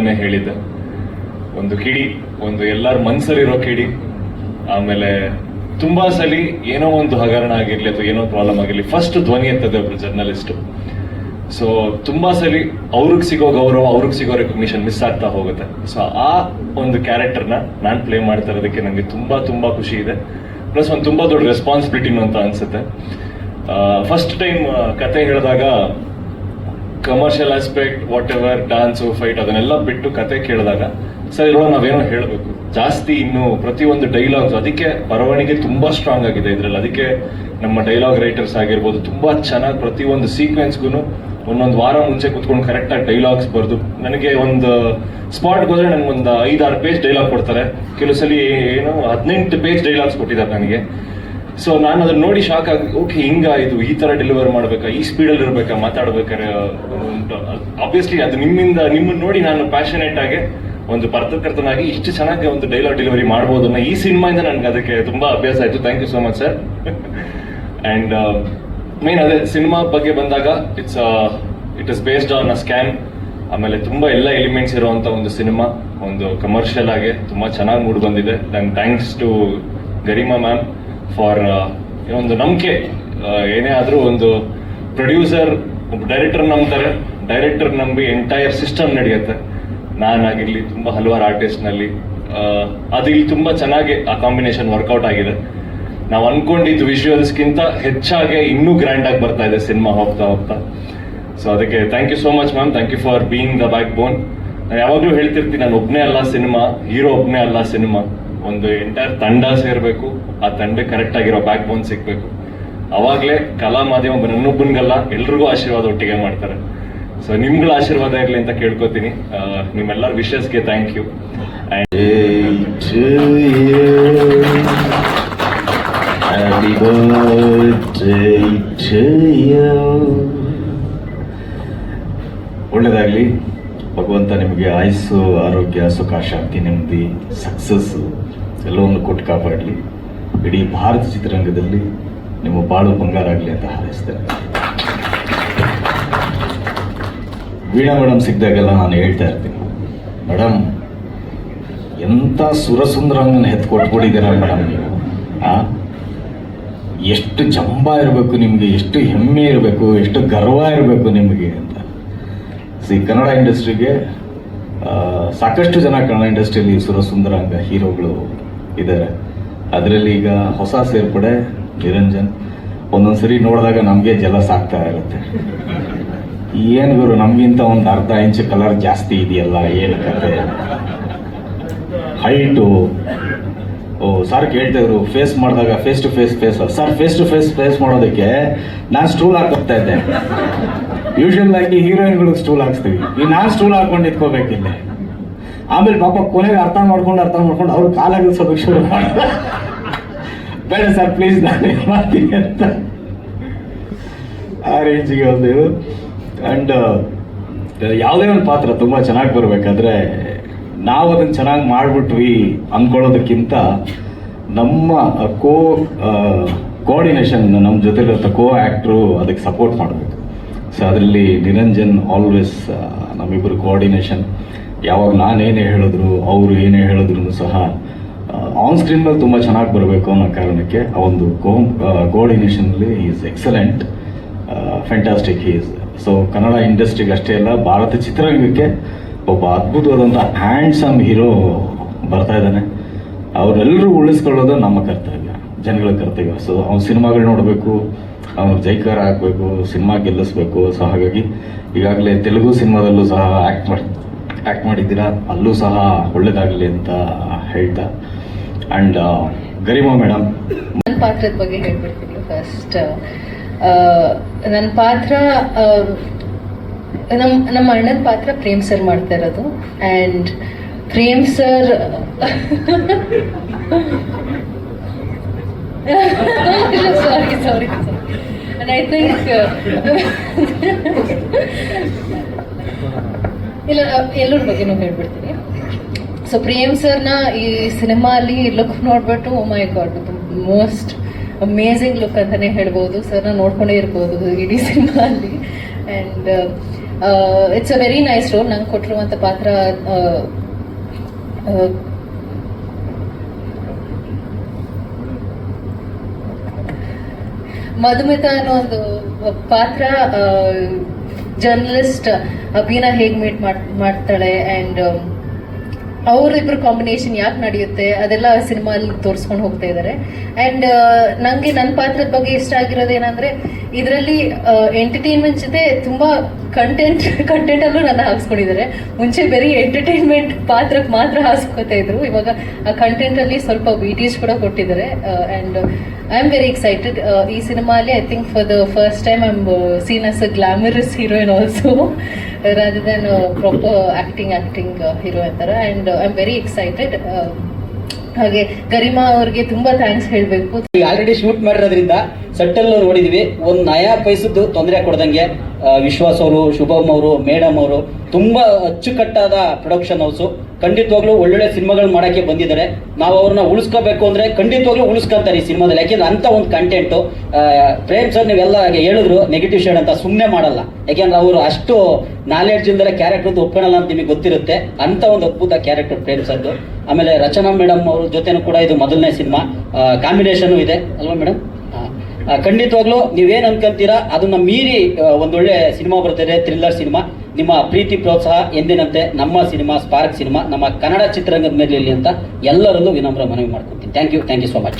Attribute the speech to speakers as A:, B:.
A: ಹೇಳಿದ್ದೆ. ಒಂದು ಕಿಡಿ, ಒಂದು ಎಲ್ಲರ ಮನ್ಸಲ್ಲಿರೋ ಕಿಡಿ, ಆಮೇಲೆ ತುಂಬಾ ಸಲಿ ಏನೋ ಒಂದು ಹಗರಣ ಆಗಿರ್ಲಿ ಅಥವಾ ಏನೋ ಪ್ರಾಬ್ಲಮ್ ಆಗಿರ್ಲಿ ಫಸ್ಟ್ ಧ್ವನಿ ಎತ್ತದೆ ಒಬ್ರು ಜರ್ನಲಿಸ್ಟ್ ಸೊ ತುಂಬಾ ಸಲಿ ಅವ್ರಿಗೆ ಸಿಗೋ ಗೌರವ, ಅವ್ರಿಗೆ ಸಿಗೋ ರೆಕಗ್ನಿಷನ್ ಮಿಸ್ ಆಗ್ತಾ ಹೋಗುತ್ತೆ. ಸೊ ಆ ಒಂದು ಕ್ಯಾರೆಕ್ಟರ್ನ ನಾನು ಪ್ಲೇ ಮಾಡ್ತಾ ಇರೋದಕ್ಕೆ ನನಗೆ ತುಂಬಾ ತುಂಬಾ ಖುಷಿ ಇದೆ. ಪ್ಲಸ್ ಒಂದು ತುಂಬಾ ದೊಡ್ಡ ರೆಸ್ಪಾನ್ಸಿಬಿಲಿಟಿನೂ ಅಂತ ಅನ್ಸುತ್ತೆ. ಫಸ್ಟ್ ಟೈಮ್ ಕತೆ ಹೇಳಿದಾಗ commercial aspect whatever dance fight ಅದನ್ನೆಲ್ಲ ಬಿಟ್ಟು ಕತೆ ಕೇಳಿದಾಗ, ಸರ್ ಇರೋ ನಾವೇನೋ ಹೇಳಬೇಕು. ಜಾಸ್ತಿ ಇನ್ನು ಪ್ರತಿಯೊಂದು ಡೈಲಾಗ್ಸ್ ಅದಕ್ಕೆ ಬರವಣಿಗೆ ತುಂಬಾ ಸ್ಟ್ರಾಂಗ್ ಆಗಿದೆ ಇದರಲ್ಲಿ. ಅದಕ್ಕೆ ನಮ್ಮ ಡೈಲಾಗ್ ರೈಟರ್ಸ್ ಆಗಿರ್ಬೋದು, ತುಂಬಾ ಚೆನ್ನಾಗಿ ಪ್ರತಿಯೊಂದು ಸೀಕ್ವೆನ್ಸ್ಗೂ ಒಂದೊಂದು ವಾರ ಮುಂಚೆ ಕುತ್ಕೊಂಡು ಕರೆಕ್ಟಾಗಿ ಡೈಲಾಗ್ಸ್ ಬರೆದು, ನನಗೆ ಒಂದು ಸ್ಪಾಟ್ಗೆ ಹೋದ್ರೆ ನನಗೆ ಒಂದು ಐದಾರು ಪೇಜ್ ಡೈಲಾಗ್ ಕೊಡ್ತಾರೆ. ಕೆಲವು ಸಲ ಏನು ಹದಿನೆಂಟು ಪೇಜ್ ಡೈಲಾಗ್ಸ್ ಕೊಟ್ಟಿದ್ದಾರೆ ನನಗೆ. ಸೊ ನಾನು ಅದನ್ನ ನೋಡಿ ಶಾಕ್ ಆಗಿ ಓಕೆ ಹಿಂಗ ಇದು ಈ ತರ ಡೆಲಿವರ್ ಮಾಡ್ಬೇಕಾ, ಈ ಸ್ಪೀಡಲ್ಲಿ ಇರ್ಬೇಕಾ ಮಾತಾಡ್ಬೇಕಾರೆ ಆಬ್ವಿಯಸ್ಲಿ ಅದು ನಿಮ್ಮಿಂದ, ನಿಮ್ಮನ್ನ ನೋಡಿ ನಾನು ಪ್ಯಾಷನೇಟ್ ಆಗಿ ಒಂದು ಪತ್ರಕರ್ತನಾಗಿ ಇಷ್ಟು ಚೆನ್ನಾಗಿ ಒಂದು ಡೈಲಾಗ್ ಡೆಲಿವರಿ ಮಾಡ್ಬೋದು ಅನ್ನೋ ಈ ಸಿನಿಮಾಯಿಂದ ನನಗೆ ಅದಕ್ಕೆ ತುಂಬಾ ಅಭ್ಯಾಸ ಆಯ್ತು. Thank you so much sir and main ಅದೇ, ಸಿನಿಮಾ ಬಗ್ಗೆ ಬಂದಾಗ it's it is based on a scam ಆಮೇಲೆ ತುಂಬಾ ಎಲ್ಲ ಎಲಿಮೆಂಟ್ಸ್ ಇರುವಂತ ಒಂದು ಸಿನಿಮಾ, ಒಂದು ಕಮರ್ಷಿಯಲ್ ಆಗಿ ತುಂಬಾ ಚೆನ್ನಾಗಿ ಮೂಡ್ ಬಂದಿದೆ. Thanks to Garima ma'am for ಒಂದು ನಂಬಿಕೆ ಏನೇ ಆದರೂ ಒಂದು ಪ್ರೊಡ್ಯೂಸರ್ ಡೈರೆಕ್ಟರ್ ನಂಬ್ತಾರೆ. ಡೈರೆಕ್ಟರ್ ನಂಬಿ ಎಂಟೈರ್ ಸಿಸ್ಟಮ್ ನಡೆಯುತ್ತೆ. ನಾನಾಗಿರ್ಲಿ, ತುಂಬ ಹಲವಾರು ಆರ್ಟಿಸ್ಟ್ನಲ್ಲಿ ಅದು ಇಲ್ಲಿ ತುಂಬ ಚೆನ್ನಾಗಿ ಆ ಕಾಂಬಿನೇಷನ್ ವರ್ಕೌಟ್ ಆಗಿದೆ. ನಾವು ಅನ್ಕೊಂಡಿದ್ದು ವಿಷುವಲ್ಸ್ಗಿಂತ ಹೆಚ್ಚಾಗಿ ಇನ್ನೂ ಗ್ರ್ಯಾಂಡ್ ಆಗಿ ಬರ್ತಾ ಇದೆ ಸಿನಿಮಾ ಹೋಗ್ತಾ ಹೋಗ್ತಾ. ಸೊ ಅದಕ್ಕೆ thank you so much ma'am thank you for being the backbone ನಾನು ಯಾವಾಗಲೂ ಹೇಳ್ತಿರ್ತೀನಿ, ನಾನು ಒಬ್ಬನೇ ಅಲ್ಲ ಸಿನಿಮಾ ಹೀರೋ ಒಬ್ಬನೇ ಅಲ್ಲ ಸಿನಿಮಾ ಒಂದು ಎಂಟೈರ್ ತಂಡ ಸೇರ್ಬೇಕು. ಆ ತಂಡ ಕರೆಕ್ಟ್ ಆಗಿರೋ ಬ್ಯಾಕ್ ಬೋನ್ ಸಿಗ್ಬೇಕು. ಅವಾಗಲೇ ಕಲಾ ಮಾಧ್ಯಮ ನನ್ನೊಬ್ಬನಿಗಲ್ಲ ಎಲ್ರಿಗೂ ಆಶೀರ್ವಾದ ಒಟ್ಟಿಗೆ ಮಾಡ್ತಾರೆ. ಸೊ ನಿಮ್ಗಳ ಆಶೀರ್ವಾದ ಇರಲಿ ಅಂತ ಕೇಳ್ಕೊತೀನಿ. ನಿಮ್ಮೆಲ್ಲರ ವಿಶಸ್ಗೆ ಥ್ಯಾಂಕ್ ಯು.
B: ಒಳ್ಳೆದಾಗ್ಲಿ. ಭಗವಂತ ನಿಮಗೆ ಆಯಸ್ಸು ಆರೋಗ್ಯ ಸುಖ ಶಾಂತಿ ನೆಮ್ಮದಿ ಸಕ್ಸಸ್ಸು ಎಲ್ಲವನ್ನು ಕೊಟ್ಟು ಕಾಪಾಡಲಿ. ಇಡೀ ಭಾರತ ಚಿತ್ರರಂಗದಲ್ಲಿ ನಿಮ್ಮ ಬಾಳು ಬಂಗಾರಾಗಲಿ ಅಂತ ಹಾರೈಸ್ತೇನೆ. ವೀಣಾ ಮೇಡಮ್ ಸಿಕ್ಕಿದಾಗೆಲ್ಲ ನಾನು ಹೇಳ್ತಾ ಇರ್ತೀನಿ. ಮೇಡಮ್ ಎಂಥ ಸುರಸುಂದರಂಗನ ಎತ್ತು ಕೊಟ್ಬಿಟ್ಟಿದ್ದೀರ ಮೇಡಮ್ ನೀವು ಎಷ್ಟು ಜಂಬ ಇರಬೇಕು ನಿಮಗೆ, ಎಷ್ಟು ಹೆಮ್ಮೆ ಇರಬೇಕು, ಎಷ್ಟು ಗರ್ವ ಇರಬೇಕು ನಿಮಗೆ ಅಂತ. ಸಿ ಕನ್ನಡ ಇಂಡಸ್ಟ್ರಿಗೆ ಸಾಕಷ್ಟು ಜನ ಕನ್ನಡ ಇಂಡಸ್ಟ್ರಿಯಲ್ಲಿ ಸುರಸುಂದರಾಂಗ ಹೀರೋಗಳು ಇದ್ದಾರೆ. ಅದರಲ್ಲಿ ಈಗ ಹೊಸ ಸೇರ್ಪಡೆ, ನಿರಂಜನ್. ಒಂದೊಂದು ಸರಿ ನೋಡಿದಾಗ ನಮಗೆ ಜಲಸ್ ಆಗ್ತಾ ಇರುತ್ತೆ. ಏನು ಗುರು, ನಮಗಿಂತ ಒಂದು ಅರ್ಧ ಇಂಚ್ ಕಲರ್ ಜಾಸ್ತಿ ಇದೆಯಲ್ಲ, ಏನು ಕತೆ? ಹೈಟು ಓ ಸರ್ ಕೇಳ್ತಿದ್ರು ಫೇಸ್ ಮಾಡಿದಾಗ face to face face sir face to face face ಮಾಡೋದಕ್ಕೆ ನಾನು ಸ್ಟೂಲ್ ಹಾಕೋಗ್ತಾ ಇದ್ದೆ. ಯೂಶಲ್ ಆಗಿ ಹೀರೋಯಿನ್ಗಳಿಗೆ ಸ್ಟೂಲ್ ಹಾಕ್ಸ್ತೀವಿ. ಈಗ ನಾನು ಸ್ಟೂಲ್ ಹಾಕೊಂಡು ನಿಂತ್ಕೋಬೇಕಿಲ್ಲ ಆಮೇಲೆ ಪಾಪ ಕೊನೆಗೆ ಅರ್ಥ ಮಾಡ್ಕೊಂಡು ಅರ್ಥ ಮಾಡ್ಕೊಂಡು ಅವ್ರು ಸ್ವಲ್ಪ ಶುರು ಬೇಡ ಸರ್ ಪ್ಲೀಸ್ ನಾನು ಮಾಡ್ತೀನಿ ಅಂತ. ಆ ರೇಂಜಿಗೆ ಒಂದು ಇದು. ಆ್ಯಂಡ್ ಯಾವುದೇ ಒಂದು ಪಾತ್ರ ತುಂಬ ಚೆನ್ನಾಗಿ ಬರಬೇಕಾದ್ರೆ ನಾವು ಅದನ್ನು ಚೆನ್ನಾಗಿ ಮಾಡಿಬಿಟ್ವಿ ಅಂದ್ಕೊಳ್ಳೋದಕ್ಕಿಂತ ನಮ್ಮ ಕೋ ಕೋಆರ್ಡಿನೇಷನ್ ನಮ್ಮ ಜೊತೆಲಿರೋ ಕೋ ಆ್ಯಕ್ಟ್ರು ಅದಕ್ಕೆ ಸಪೋರ್ಟ್ ಮಾಡಬೇಕು. ಸೊ ಅದರಲ್ಲಿ ನಿರಂಜನ್ ಆಲ್ವೇಸ್ ನಮ್ಮಿಬ್ಬರು ಕೋಆರ್ಡಿನೇಷನ್ ಯಾವಾಗ ನಾನೇನೇ ಹೇಳಿದ್ರು, ಅವರು ಏನೇ ಹೇಳಿದ್ರು ಸಹ ಆನ್ ಸ್ಕ್ರೀನ್ ಮೇಲೆ ತುಂಬ ಚೆನ್ನಾಗಿ ಬರಬೇಕು ಅನ್ನೋ ಕಾರಣಕ್ಕೆ ಆ ಒಂದು co ಕೋಆರ್ಡಿನೇಷನಲ್ಲಿ is excellent fantastic is so Kannada ಇಂಡಸ್ಟ್ರಿಗೆ ಅಷ್ಟೇ ಅಲ್ಲ, ಭಾರತ ಚಿತ್ರರಂಗಕ್ಕೆ ಒಬ್ಬ ಅದ್ಭುತವಾದಂಥ ಹ್ಯಾಂಡ್ಸಮ್ ಹೀರೋ ಬರ್ತಾ ಇದ್ದಾನೆ. ಅವರೆಲ್ಲರೂ ಉಳಿಸ್ಕೊಳ್ಳೋದು ನಮ್ಮ ಕರ್ತವ್ಯ, ಜನಗಳ ಕರ್ತವ್ಯ. ಸೊ ಅವ್ನ ಸಿನಿಮಾಗಳು ನೋಡಬೇಕು, ಅವನು ಜೈಕಾರ ಹಾಕಬೇಕು ಸಿನಿಮಾ ಗೆಲ್ಲಿಸ್ಬೇಕು. ಸೊ ಹಾಗಾಗಿ ಈಗಾಗಲೇ ತೆಲುಗು ಸಿನಿಮಾದಲ್ಲೂ ಸಹ ಆ್ಯಕ್ಟ್ ಮಾಡಿ ಆ್ಯಕ್ಟ್ ಮಾಡಿದ್ದೀರಾ? ಅಲ್ಲೂ ಸಹ ಒಳ್ಳೇದಾಗಲಿ ಅಂತ ಹೇಳ್ತಾ ಆ್ಯಂಡ್ ಗರಿಮಾ ಮೇಡಮ್
C: ನನ್ನ ಪಾತ್ರದ ಬಗ್ಗೆ ಹೇಳ್ಬಿಡ್ತೀನಿ ಫಸ್ಟ್ ನನ್ನ ಪಾತ್ರ ನಮ್ಮ ನಮ್ಮ ಅಣ್ಣನ ಪಾತ್ರ ಪ್ರೇಮ್ ಸರ್ ಮಾಡ್ತಾ ಇರೋದು. And Prem sir sorry sorry I think ಇಲ್ಲ ಎಲ್ಲರ ಬಗ್ಗೆನೂ ಹೇಳ್ಬಿಡ್ತೀನಿ. ಸೊ ಪ್ರೇಮ್ ಸರ್ನ ಈ ಸಿನಿಮಾ ಅಲ್ಲಿ ಲುಕ್ ನೋಡ್ಬಿಟ್ಟು my god most amazing look ಅಂತಾನೆ ಹೇಳ್ಬೋದು. ಸರ್ನ ನೋಡ್ಕೊಂಡೇ ಇರ್ಬೋದು ಇಡೀ ಸಿನಿಮಾ ಅಲ್ಲಿ and it's a very nice role ನಂಗೆ ಕೊಟ್ಟಿರುವಂಥ ಪಾತ್ರ ಮಧುಮಿತಾ ಅನ್ನೋ ಒಂದು ಪಾತ್ರ ಜರ್ನಲಿಸ್ಟ್ ಅಭಿನ ಹೇಗೆ ಮೀಟ್ ಮಾಡ್ತಾಳೆ ಆ್ಯಂಡ್ ಅವರಿಬ್ಬರು ಕಾಂಬಿನೇಷನ್ ಯಾಕೆ ನಡೆಯುತ್ತೆ ಅದೆಲ್ಲ ಸಿನಿಮಾಲ್ಲಿ ತೋರಿಸ್ಕೊಂಡು ಹೋಗ್ತಾ ಇದ್ದಾರೆ ಆ್ಯಂಡ್ ನನಗೆ ನನ್ನ ಪಾತ್ರದ ಬಗ್ಗೆ ಇಷ್ಟ ಆಗಿರೋದು ಏನಂದ್ರೆ ಇದರಲ್ಲಿ ಎಂಟರ್ಟೈನ್ಮೆಂಟ್ ಜೊತೆ ತುಂಬಾ ಕಂಟೆಂಟ್ ಕಂಟೆಂಟ್ ಅಲ್ಲೂ ನನ್ನ ಹಾಕ್ಸ್ಕೊಂಡಿದ್ದಾರೆ. ಮುಂಚೆ ಬರೀ ಎಂಟರ್ಟೈನ್ಮೆಂಟ್ ಪಾತ್ರಕ್ಕೆ ಮಾತ್ರ ಹಾಕ್ಸ್ಕೊತಾ ಇದ್ರು. ಇವಾಗ ಆ ಕಂಟೆಂಟಲ್ಲಿ ಸ್ವಲ್ಪ ವಿಡಿಯೋಸ್ ಕೂಡ ಕೊಟ್ಟಿದ್ದಾರೆ. And I am very excited ಈ ಸಿನಿಮಾ ಅಲ್ಲಿ I think for the first time I am seen as a glamorous heroine also rather then proper acting acting hero ಅಂತಾರೆ. And I am very excited ಹಾಗೆ ಗರಿಮಾ ಅವ್ರಿಗೆ ತುಂಬಾ thanks ಹೇಳಬೇಕು.
D: Already shoot ಮಾಡಿರೋದ್ರಿಂದ settle ನೋಡಿದ್ವಿ. ಒಂದು ನಯಾ ಪೈಸದ್ದು ತೊಂದರೆ ಕೊಡ್ದಂಗೆ ವಿಶ್ವಾಸ್ ಅವರು, ಶುಭಮ್ ಅವರು, ಮೇಡಮ್ ಅವರು, ತುಂಬಾ ಅಚ್ಚುಕಟ್ಟಾದ ಪ್ರೊಡಕ್ಷನ್ ಹೌಸು ಖಂಡಿತವಾಗ್ಲೂ ಒಳ್ಳೊಳ್ಳೆ ಸಿನಿಮಾಗಳು ಮಾಡಕ್ಕೆ ಬಂದಿದ್ದಾರೆ. ನಾವು ಅವ್ರನ್ನ ಉಳಿಸ್ಕೋಬೇಕು ಅಂದ್ರೆ ಖಂಡಿತವಾಗ್ಲೂ ಉಳಿಸ್ಕೊಂತಾರೆ ಈ ಸಿನಿಮಾದಲ್ಲಿ. ಯಾಕೆಂದ್ರೆ ಅಂತ ಒಂದು ಕಂಟೆಂಟು ಪ್ರೇಮ್ ಸರ್ ನೀವೆಲ್ಲ ಹೇಳಿದ್ರು ನೆಗೆಟಿವ್ ಶೇಡ್ ಅಂತ ಸುಮ್ಮನೆ ಮಾಡಲ್ಲ. ಯಾಕೆಂದ್ರೆ ಅವರು ಅಷ್ಟು ನಾಲೆಡ್ಜ್ ಇಲ್ದರೆ ಕ್ಯಾರೆಕ್ಟರ್ ಒಪ್ಕೊಳ್ಳಲ್ಲ ಅಂತ ನಿಮಗೆ ಗೊತ್ತಿರುತ್ತೆ. ಅಂತ ಒಂದು ಅದ್ಭುತ ಕ್ಯಾರೆಕ್ಟರ್ ಪ್ರೇಮ್ ಸರ್ದು ಆಮೇಲೆ ರಚನಾ ಮೇಡಮ್ ಅವ್ರ ಜೊತೆನೂ ಕೂಡ ಇದು ಮೊದಲನೇ ಸಿನಿಮಾ. ಕಾಂಬಿನೇಷನ್ ಇದೆ. ಅಲ್ವಾ ಮೇಡಮ್? ಖಂಡಿತವಾಗ್ಲೂ ನೀವೇನ್ ಅನ್ಕೊಂತೀರಾ, ಅದನ್ನ ಮೀರಿ ಒಂದೊಳ್ಳೆ ಸಿನಿಮಾ ಬರ್ತಿದೆ, ಥ್ರಿಲ್ಲರ್ ಸಿನಿಮಾ. ನಿಮ್ಮ ಪ್ರೀತಿ, ಪ್ರೋತ್ಸಾಹ, ಎಂದಿನಂತೆ ನಮ್ಮ ಸಿನಿಮಾ, ಸ್ಪಾರ್ಕ್ ಸಿನಿಮಾ, ನಮ್ಮ ಕನ್ನಡ ಚಿತ್ರರಂಗದ ಮೇಲೆ ಅಂತ ಎಲ್ಲರಲ್ಲೂ ವಿನಮ್ರ ಮನವಿ ಮಾಡ್ಕೊತೀನಿ. Thank you thank you so much